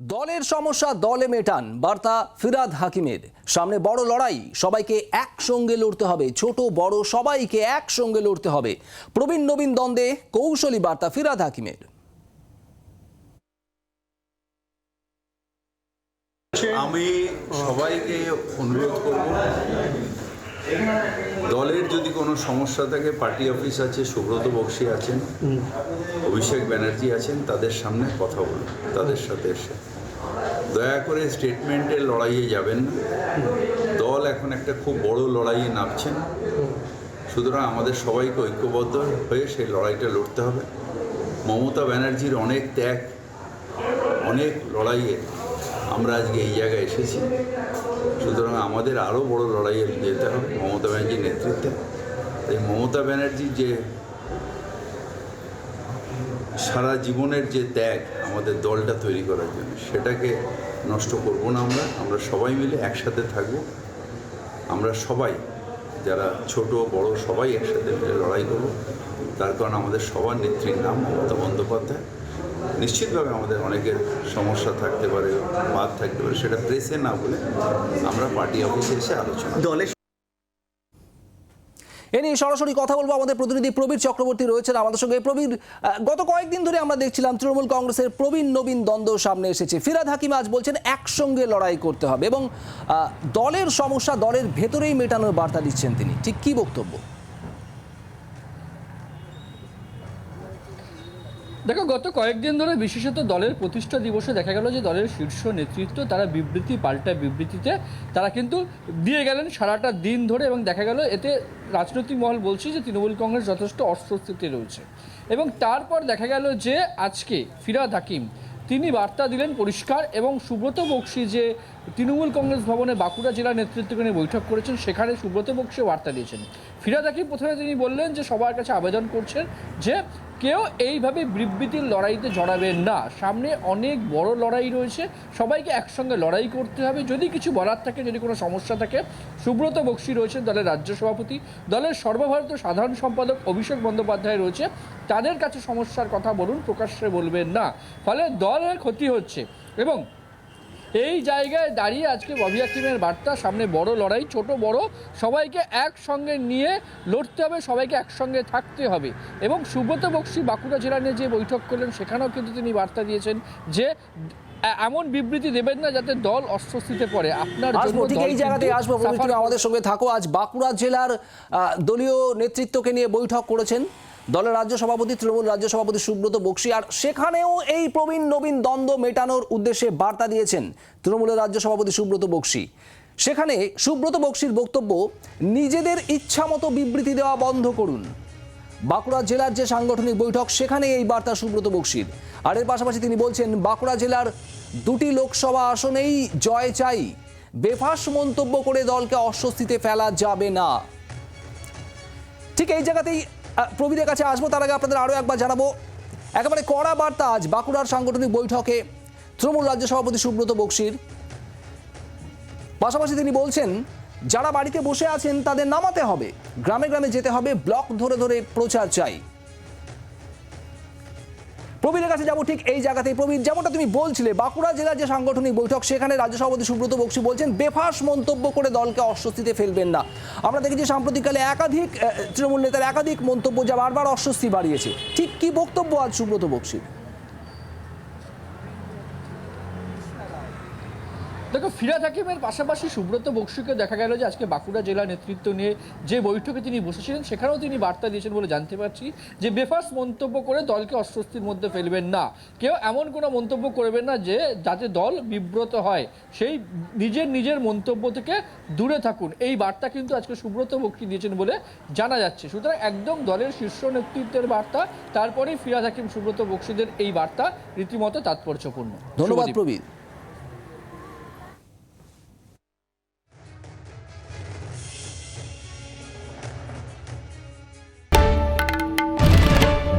দলের সমস্যা দলে মেটান, বার্তা ফিরাদ হাকিমের। সামনে বড় লড়াই, সবাইকে একসঙ্গে লড়তে হবে। ছোট, বড়, সবাইকে একসঙ্গে লড়তে হবে। প্রবীণ, নবীন দ্বন্দ্বে কৌশলী বার্তা ফিরাদ হাকিমের। আমি সবাইকে অনুরোধ করব দলের যদি কোনো সমস্যা থাকে পার্টি অফিস আছে সুব্রত বক্সি আছেন অভিষেক ব্যানার্জি আছেন তাদের সামনে কথা বলুন তাদের সাথে এসে। দয়া করে স্টেটমেন্টের লড়াইয়ে যাবেন না। দল এখন একটা খুব বড় লড়াইয়ে নামছেন। সুতরাং আমাদের সবাইকে ঐক্যবদ্ধ হয়ে সেই লড়াইটা লড়তে হবে। মমতা ব্যানার্জির অনেক ত্যাগ অনেক লড়াইয়ে আমরা আজকে এই জায়গায় এসেছি। সুতরাং আমাদের আরও বড় লড়াইয়ে যেতে হবে মমতা ব্যানার্জির নেতৃত্বে। এই মমতা ব্যানার্জির যে সারা জীবনের যে ত্যাগ আমাদের দলটা তৈরি করার জন্য, সেটাকে নষ্ট করব না আমরা আমরা সবাই মিলে একসাথে থাকব। আমরা সবাই, যারা ছোট, বড়, সবাই একসাথে মিলে লড়াই করব। তার কারণ আমাদের সবার নেত্রীর নাম মমতা বন্দ্যোপাধ্যায়। নিশ্চিতভাবে আমাদের অনেকের সমস্যা থাকতে পারে বাদ থাকতে পারে সেটা প্রেসে না বলে আমরা পার্টি অফিসে এসে আলোচনা দলের এ নিয়ে সরাসরি কথা বলব আমাদের প্রতিনিধি প্রবীর চক্রবর্তী রয়েছেন আমাদের সঙ্গে। প্রবীর গত কয়েকদিন ধরে আমরা দেখছিলাম তৃণমূল কংগ্রেসের প্রবীণ নবীন দ্বন্দ্ব সামনে এসেছে। ফিরাদ হাকিম আজ বলছেন একসঙ্গে লড়াই করতে হবে। এবং দলের সমস্যা দলের ভেতরেই মেটানোর বার্তা দিচ্ছেন তিনি। ঠিক কি বক্তব্য? দেখো, গত কয়েকদিন ধরে বিশেষত দলের প্রতিষ্ঠা দিবসে দেখা গেল যে দলের শীর্ষ নেতৃত্ব তারা বিবৃতি পাল্টা বিবৃতিতে। তারা কিন্তু দিয়ে গেলেন সারাটা দিন ধরে এবং দেখা গেল এতে রাজনৈতিক মহল বলছে যে তৃণমূল কংগ্রেস যথেষ্ট অস্বস্তিতে রয়েছে। এবং তারপর দেখা গেল যে আজকে ফিরাদ হাকিম, তিনি বার্তা দিলেন পরিষ্কার এবং সুব্রত বক্সি যে তৃণমূল কংগ্রেস ভবনে বাঁকুড়া জেলা নেতৃত্বকে নিয়ে বৈঠক করেছেন। সেখানে সুব্রত বক্সি বার্তা দিয়েছেন। ফিরাদ হাকিম প্রথমে তিনি বললেন যে সবার কাছে আবেদন করছেন যে কেউ এইভাবে বিবৃতির লড়াইতে জড়াবেন না। সামনে অনেক বড় লড়াই রয়েছে। সবাইকে একসঙ্গে লড়াই করতে হবে। যদি কিছু বলার থাকে, যদি কোনো সমস্যা থাকে, সুব্রত বক্সি রয়েছেন দলের রাজ্য সভাপতি। দলের সর্বভারতীয় সাধারণ সম্পাদক অভিষেক বন্দ্যোপাধ্যায় রয়েছে। তাদের কাছে সমস্যার কথা বলুন, প্রকাশ্যে বলবেন না। ফলে দলের ক্ষতি হচ্ছে এবং এই জায়গায় দাঁড়িয়ে আজকে ববি হাকিমের বার্তা সামনে বড় লড়াই ছোট বড় সবাইকে একসঙ্গে নিয়ে লড়তে হবে সবাইকে একসঙ্গে থাকতে হবে। এবং সুব্রত বক্সি বাঁকুড়া জেলা নিয়ে যে বৈঠক করলেন সেখানেও কিন্তু তিনি বার্তা দিয়েছেন যে এমন বিবৃতি দেবেন না যাতে দল অস্বস্তিতে পড়ে। আপনার ঠিক এই জায়গাতে আসব। আমাদের সঙ্গে থাকো। আজ বাঁকুড়া জেলার দলীয় নেতৃত্বকে নিয়ে বৈঠক করেছেন। দলের রাজ্য সভাপতি, তৃণমূল রাজ্য সভাপতি সুব্রত বক্সি। আর সেখানেও এই প্রবীণ নবীন দ্বন্দ্ব মেটানোর উদ্দেশ্যে বার্তা দিয়েছেন তৃণমূলের রাজ্য সভাপতি সুব্রত বক্সি। সেখানে সুব্রত বক্সির বক্তব্য, নিজেদের ইচ্ছা মতো বিবৃতি দেওয়া বন্ধ করুন। বাঁকুড়া জেলার যে সাংগঠনিক বৈঠক সেখানে এই বার্তা সুব্রত বক্সির। আর এর পাশাপাশি তিনি বলছেন, বাঁকুড়া জেলার দুটি লোকসভা আসনেই জয় চাই। বেফাস মন্তব্য করে দলকে অস্বস্তিতে ফেলা যাবে না। ঠিক এই জায়গাতেই প্রবীরের কাছে আসব, তার আগে আপনাদের আরও একবার জানাব, একেবারে কড়া বার্তা আজ বাঁকুড়ার সাংগঠনিক বৈঠকে তৃণমূল রাজ্য সভাপতি সুব্রত বক্সির। পাশাপাশি তিনি বলছেন, যারা বাড়িতে বসে আছেন তাদের নামাতে হবে, গ্রামে গ্রামে যেতে হবে, ব্লক ধরে ধরে প্রচার চাই। প্রবীরের কাছে যাব ঠিক এই জায়গাতেই। প্রবীর যেমনটা তুমি বলছিলে, বাঁকুড়া জেলার যে সাংগঠনিক বৈঠক, সেখানে রাজ্য সভাপতি সুব্রত বক্সি বলছেন, বেফাস মন্তব্য করে দলকে অস্বস্তিতে ফেলবেন না। আমরা দেখেছি সাম্প্রতিককালে একাধিক তৃণমূল নেতার একাধিক মন্তব্য যা বারবার অস্বস্তি বাড়িয়েছে। ঠিক কি বক্তব্য আজ সুব্রত বক্সির? দেখো ফিরাদ হাকিমের পাশাপাশি সুব্রত বক্সিকে দেখা গেল যে আজকে বাঁকুড়া জেলা নেতৃত্ব নিয়ে যে বৈঠকে তিনি বসেছিলেন সেখানেও তিনি বার্তা দিয়েছেন বলে জানতে পারছি যে বেফাস মন্তব্য করে দলকে অস্বস্তির মধ্যে ফেলবেন না। কেউ এমন কোনো মন্তব্য করবেন না যে যাতে দল বিব্রত হয়। সেই নিজের নিজের মন্তব্য থেকে দূরে থাকুন। এই বার্তা কিন্তু আজকে সুব্রত বক্সি দিয়েছেন বলে জানা যাচ্ছে। সুতরাং একদম দলের শীর্ষ নেতৃত্বের বার্তা তারপরেই ফিরাদ হাকিম সুব্রত বক্সিদের এই বার্তা রীতিমতো তাৎপর্যপূর্ণ। ধন্যবাদ। প্রবীর।